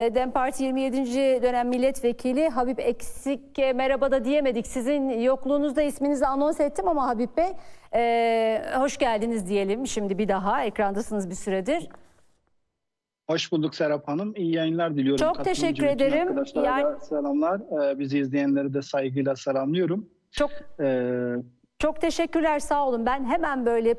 E, Dem Parti 27. dönem milletvekili Habib Eksik'e merhaba da diyemedik. Sizin yokluğunuzda isminizi anons ettim ama Habib Bey e, hoş geldiniz diyelim şimdi bir daha. Ekrandasınız bir süredir. Hoş bulduk Serap Hanım. İyi yayınlar diliyorum. Çok Katılımcı teşekkür ederim. Yani- selamlar. Ee, bizi izleyenleri de saygıyla selamlıyorum. Çok Ee, Çok teşekkürler sağ olun. Ben hemen böyle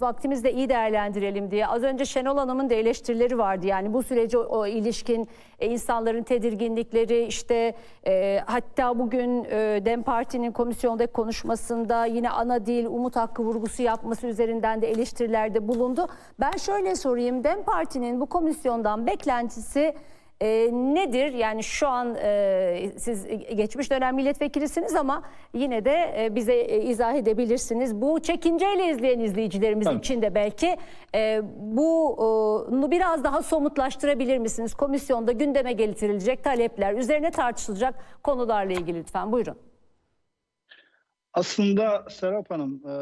vaktimizi de iyi değerlendirelim diye. Az önce Şenol Hanım'ın da eleştirileri vardı. Yani bu sürece o ilişkin e, insanların tedirginlikleri işte e, hatta bugün e, Dem Parti'nin komisyondaki konuşmasında yine ana dil, umut hakkı vurgusu yapması üzerinden de eleştirilerde bulundu. Ben şöyle sorayım. Dem Parti'nin bu komisyondan beklentisi e, nedir? Yani şu an e, siz geçmiş dönem milletvekilisiniz ama yine de e, bize e, izah edebilirsiniz. Bu çekinceyle izleyen izleyicilerimiz Tabii. için de belki e, bunu biraz daha somutlaştırabilir misiniz? Komisyonda gündeme getirilecek talepler, üzerine tartışılacak konularla ilgili lütfen buyurun. aslında Serap Hanım, e,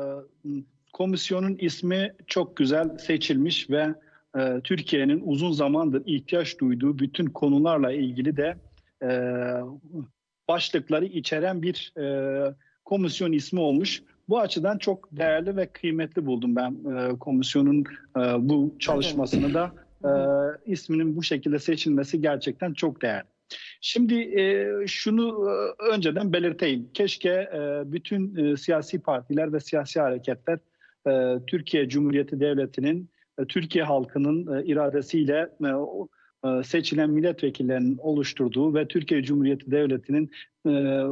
komisyonun ismi çok güzel seçilmiş ve e, Türkiye'nin uzun zamandır ihtiyaç duyduğu bütün konularla ilgili de e, başlıkları içeren bir e, komisyon ismi olmuş. Bu açıdan çok değerli ve kıymetli buldum ben e, komisyonun e, bu çalışmasını da e, isminin bu şekilde seçilmesi gerçekten çok değerli. Şimdi e, şunu e, önceden belirteyim. Keşke e, bütün e, siyasi partiler ve siyasi hareketler e, Türkiye Cumhuriyeti Devleti'nin, Türkiye halkının e, iradesiyle e, e, seçilen milletvekillerinin oluşturduğu ve Türkiye Cumhuriyeti Devleti'nin e,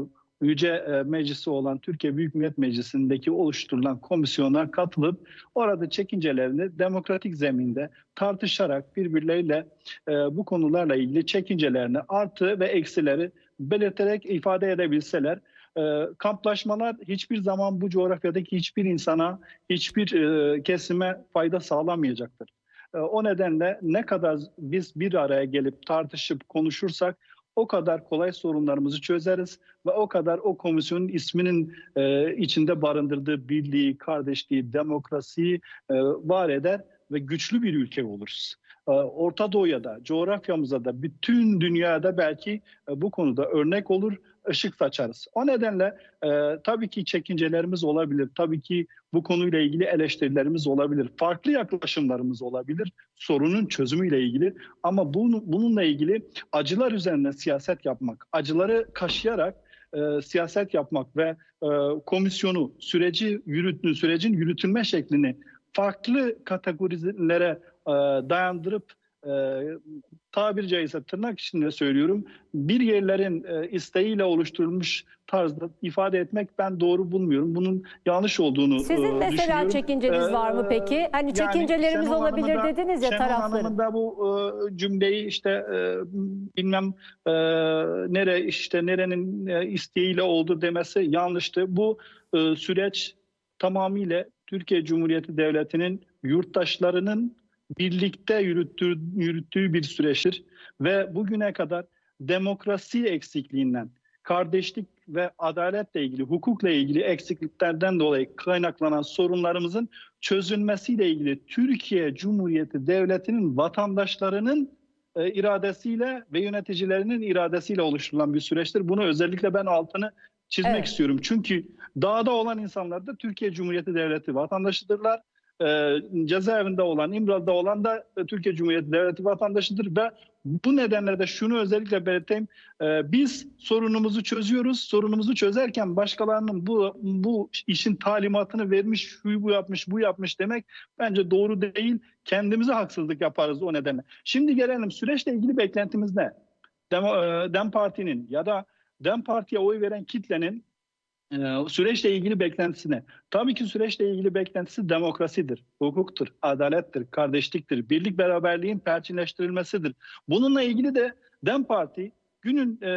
Yüce e, Meclisi olan Türkiye Büyük Millet Meclisi'ndeki oluşturulan komisyonlar katılıp orada çekincelerini demokratik zeminde tartışarak birbirleriyle e, bu konularla ilgili çekincelerini artı ve eksileri belirterek ifade edebilseler e, kamplaşmalar hiçbir zaman bu coğrafyadaki hiçbir insana, hiçbir e, kesime fayda sağlamayacaktır. E, o nedenle ne kadar biz bir araya gelip tartışıp konuşursak o kadar kolay sorunlarımızı çözeriz ve o kadar o komisyonun isminin e, içinde barındırdığı birliği, kardeşliği, demokrasiyi e, var eder ve güçlü bir ülke oluruz. E, Orta Doğu'ya da, coğrafyamıza da, bütün dünyada belki e, bu konuda örnek olur, ışık saçarız. O nedenle e, tabii ki çekincelerimiz olabilir, tabii ki bu konuyla ilgili eleştirilerimiz olabilir, farklı yaklaşımlarımız olabilir sorunun çözümüyle ilgili. Ama bunu, bununla ilgili acılar üzerine siyaset yapmak, acıları kaşıyarak e, siyaset yapmak ve e, komisyonu, süreci yürütün, sürecin yürütülme şeklini farklı kategorilere e, dayandırıp e, tabiri caizse tırnak içinde söylüyorum bir yerlerin e, isteğiyle oluşturulmuş tarzda ifade etmek ben doğru bulmuyorum. Bunun yanlış olduğunu Sizin e, mesela düşünüyorum. çekinceniz var mı Ee, peki? Hani yani çekincelerimiz Şenol olabilir dediniz ya tarafların. Hanım'ın da bu e, cümleyi işte e, bilmem e, nere işte nerenin e, isteğiyle oldu demesi yanlıştı. Bu e, süreç tamamıyla Türkiye Cumhuriyeti Devleti'nin yurttaşlarının birlikte yürüttüğü, yürüttüğü bir süreçtir ve bugüne kadar demokrasi eksikliğinden, kardeşlik ve adaletle ilgili, hukukla ilgili eksikliklerden dolayı kaynaklanan sorunlarımızın çözülmesiyle ilgili Türkiye Cumhuriyeti Devleti'nin vatandaşlarının e, iradesiyle ve yöneticilerinin iradesiyle oluşturulan bir süreçtir. Bunu özellikle ben altını çizmek Evet. istiyorum. Çünkü dağda olan insanlar da Türkiye Cumhuriyeti Devleti vatandaşıdırlar. E, cezaevinde olan, İmralı'da olan da e, Türkiye Cumhuriyeti Devleti vatandaşıdır ve bu nedenle de şunu özellikle belirteyim. E, biz sorunumuzu çözüyoruz. Sorunumuzu çözerken başkalarının bu bu işin talimatını vermiş, şu bu yapmış, bu yapmış demek bence doğru değil. Kendimize haksızlık yaparız o nedenle. Şimdi gelelim süreçle ilgili beklentimiz ne? Dem, e, Dem Parti'nin ya da Dem Parti'ye oy veren kitlenin süreçle ilgili beklentisi ne? Tabii ki süreçle ilgili beklentisi demokrasidir, hukuktur, adalettir, kardeşliktir, birlik beraberliğin perçinleştirilmesidir. Bununla ilgili de Dem Parti günün e,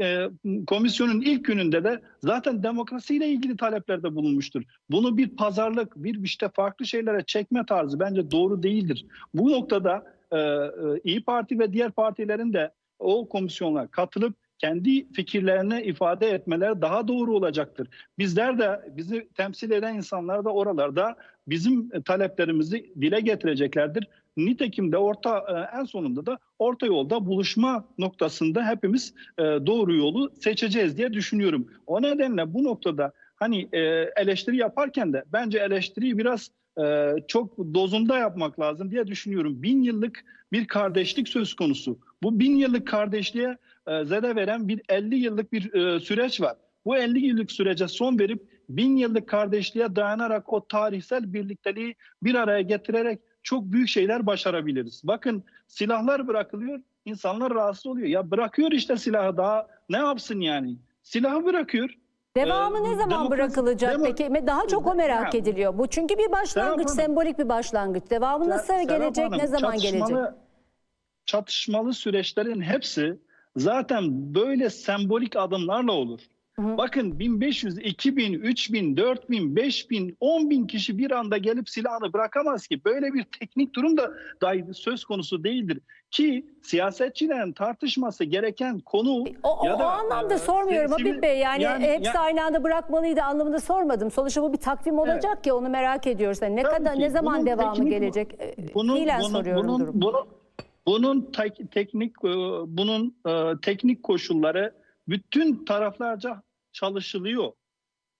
e, komisyonun ilk gününde de zaten demokrasiyle ilgili taleplerde bulunmuştur. Bunu bir pazarlık, bir işte farklı şeylere çekme tarzı bence doğru değildir. Bu noktada e, e, İyi Parti ve diğer partilerin de o komisyonlara katılıp kendi fikirlerini ifade etmeleri daha doğru olacaktır. Bizler de bizi temsil eden insanlar da oralarda bizim taleplerimizi dile getireceklerdir Nitekim de orta e, en sonunda da orta yolda buluşma noktasında hepimiz e, doğru yolu seçeceğiz diye düşünüyorum. O nedenle bu noktada hani e, eleştiri yaparken de bence eleştiriyi biraz e, çok dozunda yapmak lazım diye düşünüyorum. Bin yıllık bir kardeşlik söz konusu. Bu bin yıllık kardeşliğe e, zede veren bir 50 yıllık bir e, süreç var. Bu 50 yıllık sürece son verip bin yıllık kardeşliğe dayanarak o tarihsel birlikteliği bir araya getirerek çok büyük şeyler başarabiliriz. Bakın silahlar bırakılıyor, insanlar rahatsız oluyor. Ya bırakıyor işte silahı daha ne yapsın yani? Silahı bırakıyor. Devamı Ee, ne zaman demokrasi- bırakılacak demo- peki? Daha çok o merak Ya. ediliyor. Bu çünkü bir başlangıç, Serap sembolik bir başlangıç. Devamı nasıl Serap gelecek, Hanım, ne zaman gelecek? Çatışmalı süreçlerin hepsi zaten böyle sembolik adımlarla olur. Hı hı. Bakın 1500, 2000, 3000, 4000, 5000, 10.000 kişi bir anda gelip silahını bırakamaz ki. Böyle bir teknik durum da dahi söz konusu değildir. Ki siyasetçilerin tartışması gereken konu O, o, ya da o anlamda e, sormuyorum Habib Bey. Yani, yani- hepsi ya- aynı anda bırakmalıydı anlamında sormadım. Sonuçta bu bir takvim olacak ya onu merak ediyoruz. Yani ne Tabii kadar ki. ne zaman Bunun devamı teknik- gelecek? Ee, bunun Fiilen bunun soruyorum bunun, durumu. bunun bunun tek- teknik e, bunun e, teknik koşulları bütün taraflarca çalışılıyor.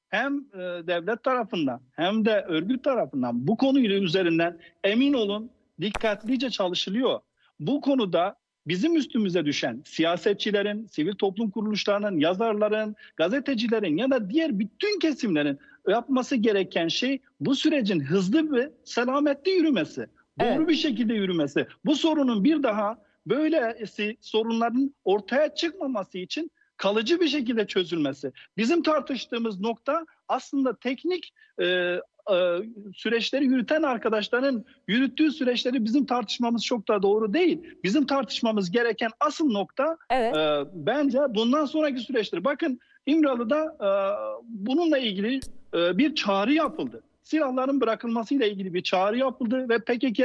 Hem e, devlet tarafından hem de örgüt tarafından bu konuyla üzerinden emin olun dikkatlice çalışılıyor. Bu konuda bizim üstümüze düşen siyasetçilerin, sivil toplum kuruluşlarının, yazarların, gazetecilerin ya da diğer bütün kesimlerin yapması gereken şey bu sürecin hızlı ve selametli yürümesi. Doğru Evet. bir şekilde yürümesi. Bu sorunun bir daha böylesi sorunların ortaya çıkmaması için kalıcı bir şekilde çözülmesi. Bizim tartıştığımız nokta aslında teknik e, e, süreçleri yürüten arkadaşların yürüttüğü süreçleri bizim tartışmamız çok da doğru değil. Bizim tartışmamız gereken asıl nokta Evet. e, bence bundan sonraki süreçtir. Bakın İmralı'da e, bununla ilgili e, bir çağrı yapıldı. Silahların bırakılmasıyla ilgili bir çağrı yapıldı ve PKK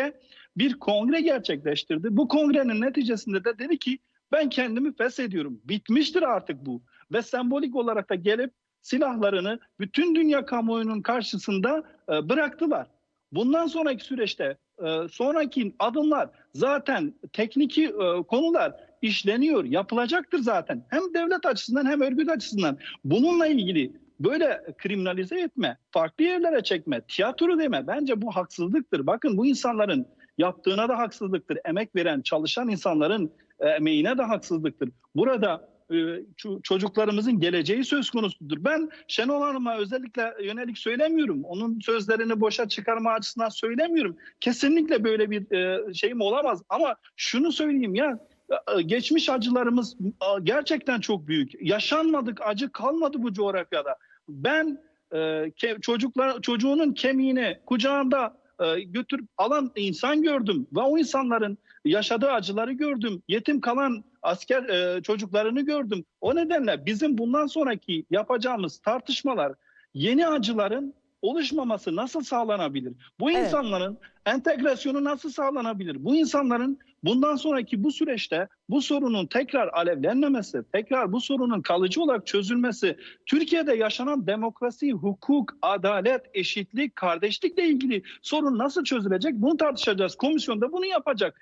bir kongre gerçekleştirdi. Bu kongrenin neticesinde de dedi ki ben kendimi feshediyorum. Bitmiştir artık bu. Ve sembolik olarak da gelip silahlarını bütün dünya kamuoyunun karşısında e, bıraktılar. Bundan sonraki süreçte e, sonraki adımlar zaten tekniki e, konular işleniyor, yapılacaktır zaten. Hem devlet açısından hem örgüt açısından. Bununla ilgili böyle kriminalize etme, farklı yerlere çekme, tiyatro deme bence bu haksızlıktır. Bakın bu insanların yaptığına da haksızlıktır. Emek veren, çalışan insanların emeğine de haksızlıktır. Burada e, ço- çocuklarımızın geleceği söz konusudur. Ben Şenol Hanım'a özellikle yönelik söylemiyorum. Onun sözlerini boşa çıkarma açısından söylemiyorum. Kesinlikle böyle bir e, şeyim olamaz. Ama şunu söyleyeyim ya e, geçmiş acılarımız e, gerçekten çok büyük. Yaşanmadık acı kalmadı bu coğrafyada. Ben e, çocuklar çocuğunun kemiğini kucağında e, götürüp alan insan gördüm ve o insanların yaşadığı acıları gördüm. Yetim kalan asker e, çocuklarını gördüm. O nedenle bizim bundan sonraki yapacağımız tartışmalar yeni acıların oluşmaması nasıl sağlanabilir? Bu Evet. insanların entegrasyonu nasıl sağlanabilir? Bu insanların bundan sonraki bu süreçte bu sorunun tekrar alevlenmemesi, tekrar bu sorunun kalıcı olarak çözülmesi, Türkiye'de yaşanan demokrasi, hukuk, adalet, eşitlik, kardeşlikle ilgili sorun nasıl çözülecek? Bunu tartışacağız. Komisyon da bunu yapacak.